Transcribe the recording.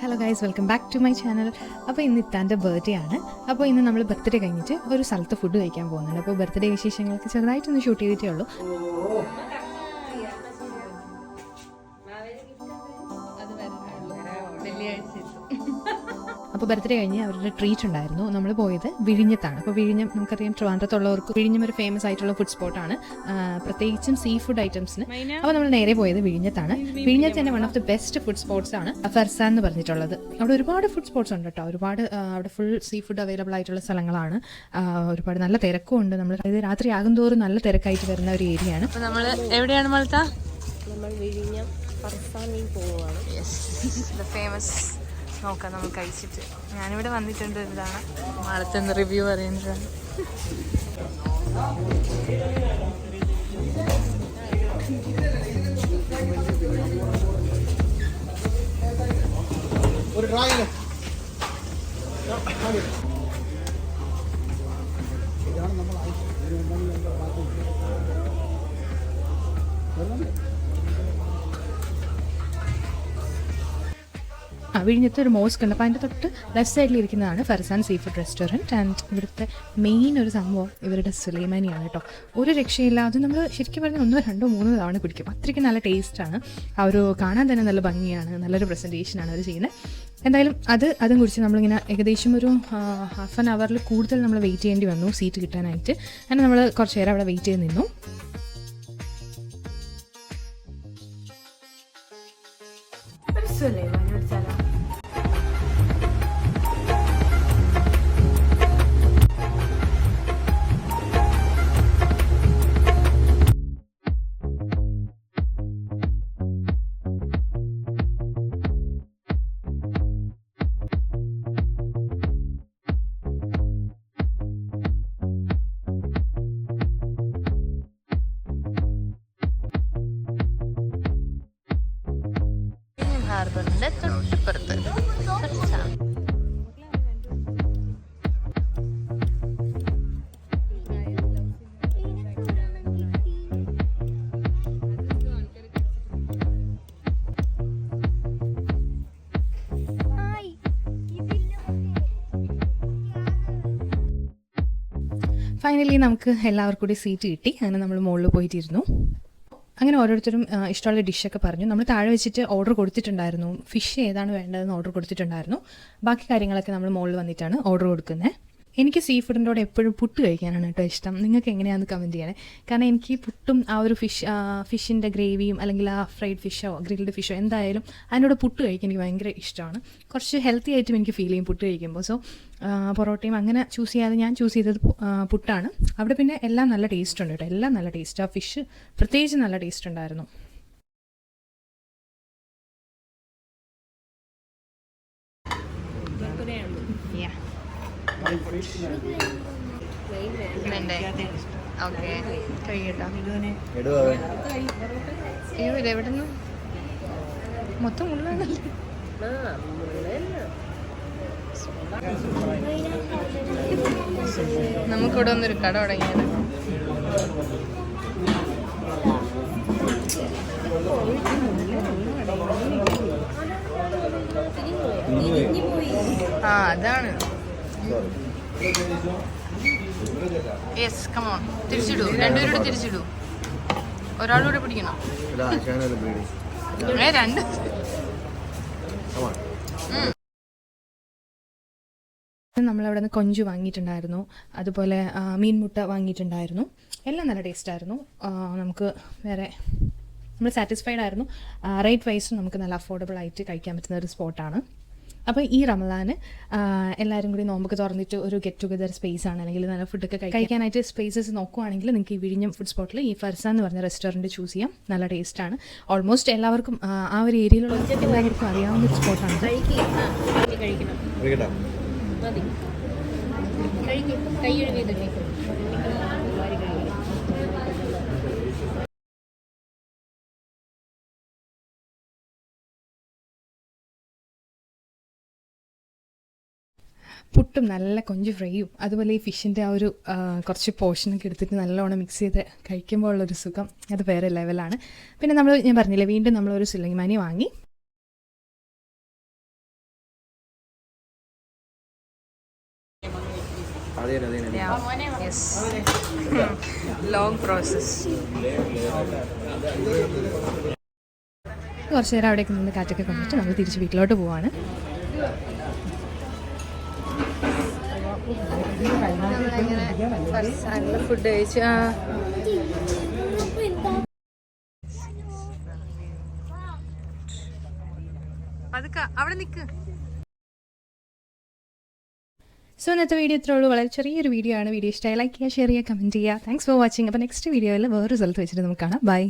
Hello guys welcome back to my channel അപ്പോൾ ഇന്ന് ഇത്താന്റെ birthday ആണ്. അപ്പോൾ ഇന്ന് നമ്മൾ ബർത്ത്ഡേ കഴിഞ്ഞിട്ട് ഒരു സ്ഥലത്ത് ഫുഡ് കഴിക്കാൻ പോകുന്നുണ്ട്. അപ്പോൾ ബർത്ത്ഡേ വിശേഷങ്ങൾക്ക് ചെറുതായിട്ടൊന്ന് ഷൂട്ട് ചെയ്തിട്ടേ ഉള്ളൂ. അപ്പോൾ ബർത്ത്ഡേ കഴിഞ്ഞ് അവരുടെ ട്രീറ്റ് ഉണ്ടായിരുന്നു. നമ്മൾ പോയത് വിഴിഞ്ഞത്താണ്. അപ്പോൾ വിഴിഞ്ഞം നമുക്കറിയാം ട്രിവാൻഡ്രത്തുള്ളവർക്ക് വിഴിഞ്ഞം ഒരു ഫേമസ് ആയിട്ടുള്ള ഫുഡ് സ്പോട്ടാണ് പ്രത്യേകിച്ചും സീ ഫുഡ് ഐറ്റംസിന് അപ്പോൾ നമ്മൾ നേരെ പോയത് വിഴിഞ്ഞത്താണ്. വിഴിഞ്ഞത്ത് തന്നെ one of the best food spots ആണ് ഫർസാൻ എന്ന് പറഞ്ഞിട്ടുള്ളത്. അവിടെ ഒരുപാട് ഫുഡ് സ്പോട്ട്സ് ഉണ്ട് കേട്ടോ ഒരുപാട് അവിടെ ഫുൾ സീ ഫുഡ് അവൈലബിൾ ആയിട്ടുള്ള സ്ഥലങ്ങളാണ്. ഒരുപാട് നല്ല തിരക്കും ഉണ്ട്. നമ്മൾ അതായത് രാത്രി തോറും നല്ല തിരക്കായിട്ട് വരുന്ന ഒരു ഏരിയ ആണ്. നമ്മൾ എവിടെയാണ് മൾത്ത? നമ്മൾ വിഴിഞ്ഞം ഫർസാനിൽ പോവുകയാണ്. ഫേമസ് നോക്കാം നമ്മൾ കഴിച്ചിട്ട് ഞാനിവിടെ വന്നിട്ടുണ്ട് ഇതാണ് മാളത്തെ റിവ്യൂ പറയുന്നതാണ് ഒരു ഡ്രായിങ് വിഴിഞ്ഞത്ത് ഒരു മോസ്ക് ഉണ്ട്. അപ്പോൾ അതിന്റെ തൊട്ട് ലെഫ്റ്റ് സൈഡിൽ ഇരിക്കുന്നതാണ് Farsan sea food restaurant and ഇവിടുത്തെ മെയിൻ ഒരു സംഭവം ഇവരുടെ സുലൈമാനിയാണ് കേട്ടോ. ഒരു രക്ഷയില്ല. അത് നമ്മൾ ശരിക്കും പറഞ്ഞാൽ ഒന്നോ രണ്ടോ മൂന്നോ തവണ കുടിക്കും. അത്രയ്ക്ക് നല്ല ടേസ്റ്റാണ് ആ ഒരു കാണാൻ തന്നെ നല്ല ഭംഗിയാണ്. നല്ലൊരു പ്രസന്റേഷനാണ് അവർ ചെയ്യുന്നത്. എന്തായാലും അത് അതും കുറിച്ച് നമ്മളിങ്ങനെ ഏകദേശം ഒരു ഹാഫ് ആൻ അവറിൽ കൂടുതൽ നമ്മൾ വെയിറ്റ് ചെയ്യേണ്ടി വന്നു. സീറ്റ് കിട്ടാനായിട്ട്. അങ്ങനെ നമ്മൾ കുറച്ച് നേരം അവിടെ വെയിറ്റ് ചെയ്ത് നിന്നു. ഫൈനലി നമുക്ക് എല്ലാവർക്കും കൂടി സീറ്റ് കിട്ടി. അങ്ങനെ നമ്മൾ മുകളിൽ പോയിട്ടിരുന്നു. അങ്ങനെ ഓരോരുത്തരും ഇഷ്ടമുള്ള ഡിഷൊക്കെ പറഞ്ഞു. നമ്മൾ താഴെ വെച്ചിട്ട് ഓർഡർ കൊടുത്തിട്ടുണ്ടായിരുന്നു. ഫിഷ് ഏതാണ് വേണ്ടതെന്ന് ഓർഡർ കൊടുത്തിട്ടുണ്ടായിരുന്നു. ബാക്കി കാര്യങ്ങളൊക്കെ നമ്മൾ മുകളിൽ വന്നിട്ടാണ് ഓർഡർ കൊടുക്കുന്നത്. എനിക്ക് സീ ഫുഡിന്റെ എപ്പോഴും പുട്ട് കഴിക്കാനാണ് കേട്ടോ ഇഷ്ടം. നിങ്ങൾക്ക് എങ്ങനെയാണെന്ന് കമന്റ് ചെയ്യണേ. കാരണം എനിക്ക് പുട്ടും ആ ഒരു ഫിഷ് ഫിഷിന്റെ ഗ്രേവിയും അല്ലെങ്കിൽ ആ ഫ്രൈഡ് ഫിഷോ ഗ്രിൽഡ് ഫിഷോ എന്തായാലും അതിനോട് പുട്ട് കഴിക്കാൻ എനിക്ക് ഭയങ്കര ഇഷ്ടമാണ്. കുറച്ച് ഹെൽത്തി ആയിട്ടും എനിക്ക് ഫീൽ ചെയ്യും പുട്ട് കഴിക്കുമ്പോൾ. സോ പൊറോട്ടയും അങ്ങനെ ചൂസ് ചെയ്യാതെ ഞാൻ ചൂസ് ചെയ്തത് പുട്ടാണ്. അവിടെ പിന്നെ എല്ലാം നല്ല ടേസ്റ്റ് ഉണ്ട് കേട്ടോ. എല്ലാം നല്ല ടേസ്റ്റ് ആ ഫിഷ് പ്രത്യേകിച്ച് നല്ല ടേസ്റ്റ് ഉണ്ടായിരുന്നു. ഓക്കെ. കഴിക്കട്ടോ എടുവാ അയ്യോ ഇത് എവിടെ നിന്ന് മൊത്തം ഉള്ളതാണല്ലേ ആ മുള്ളല്ല നമുക്കിവിടെ ഒന്നൊരു കട തുടങ്ങിയത്. ആ അതാണ്. യെസ് കമോൺ തിരിച്ചിടൂ. രണ്ടുപേരോട് തിരിച്ചിടൂ. ഒരാളൂടെ പിടിക്കണം. രണ്ട്. നമ്മളവിടെ നിന്ന് കൊഞ്ചു വാങ്ങിയിട്ടുണ്ടായിരുന്നു. അതുപോലെ മീൻമുട്ട വാങ്ങിയിട്ടുണ്ടായിരുന്നു. എല്ലാം നല്ല ടേസ്റ്റ് ആയിരുന്നു. നമുക്ക് വേറെ നമ്മൾ സാറ്റിസ്ഫൈഡ് ആയിരുന്നു. റേറ്റ് വൈസ് നമുക്ക് നല്ല അഫോർഡബിൾ ആയിട്ട് കഴിക്കാൻ പറ്റുന്ന ഒരു സ്പോട്ടാണ് അപ്പോൾ ഈ റമദാന് എല്ലാവരും കൂടി നോമ്പൊക്കെ തുറന്നിട്ട് ഒരു ഗെറ്റ് ടുഗദർ സ്പേസ് ആണ്. അല്ലെങ്കിൽ നല്ല ഫുഡൊക്കെ കഴിക്കാനായിട്ട് സ്പേസസ് നോക്കുവാണെങ്കിൽ നിങ്ങൾക്ക് ഈ വിഴിഞ്ഞം ഫുഡ് സ്പോട്ടിൽ ഈ ഫർസ എന്ന് പറഞ്ഞ റെസ്റ്റോറന്റ് ചൂസ് ചെയ്യാം. നല്ല ടേസ്റ്റ് ആണ്. ഓൾമോസ്റ്റ് എല്ലാവർക്കും ആ, ഒരു ഏരിയയിലുള്ള എല്ലാവർക്കും അറിയാവുന്ന ഒരു സ്പോട്ടാണ് കഴിക്കണം? പുട്ടും നല്ല കൊഞ്ച് ഫ്രൈയും അതുപോലെ ഈ ഫിഷിന്റെ ആ ഒരു കുറച്ച് പോർഷനൊക്കെ എടുത്തിട്ട് നല്ലോണം മിക്സ് ചെയ്ത് കഴിക്കുമ്പോൾ ഉള്ളൊരു സുഖം. അത് വേറെ ലെവലാണ് പിന്നെ നമ്മൾ ഞാൻ പറഞ്ഞില്ലേ വീണ്ടും നമ്മളൊരു സുലൈമാനി വാങ്ങി. കുറച്ച് നേരം അവിടേക്ക് നിന്ന് കാറ്റൊക്കെ കൊണ്ടിട്ട് നമ്മൾ തിരിച്ച് വീട്ടിലോട്ട് പോവാണ്. ഫുഡ് അവിടെ സോ ഇന്നത്തെ വീഡിയോ ഇത്രേ ഉള്ളൂ. വളരെ ചെറിയൊരു വീഡിയോ ആണ്. വീഡിയോ ഇഷ്ടമായി ലൈക്ക് ചെയ്യുക ഷെയർ ചെയ്യുക കമന്റ് ചെയ്യുക. താങ്ക്സ് ഫോർ വാച്ചിങ് അപ്പോൾ നെക്സ്റ്റ് വീഡിയോയിൽ വേറെ റിസൾട്ട് വെച്ചിട്ട് നമുക്ക് കാണാം. ബൈ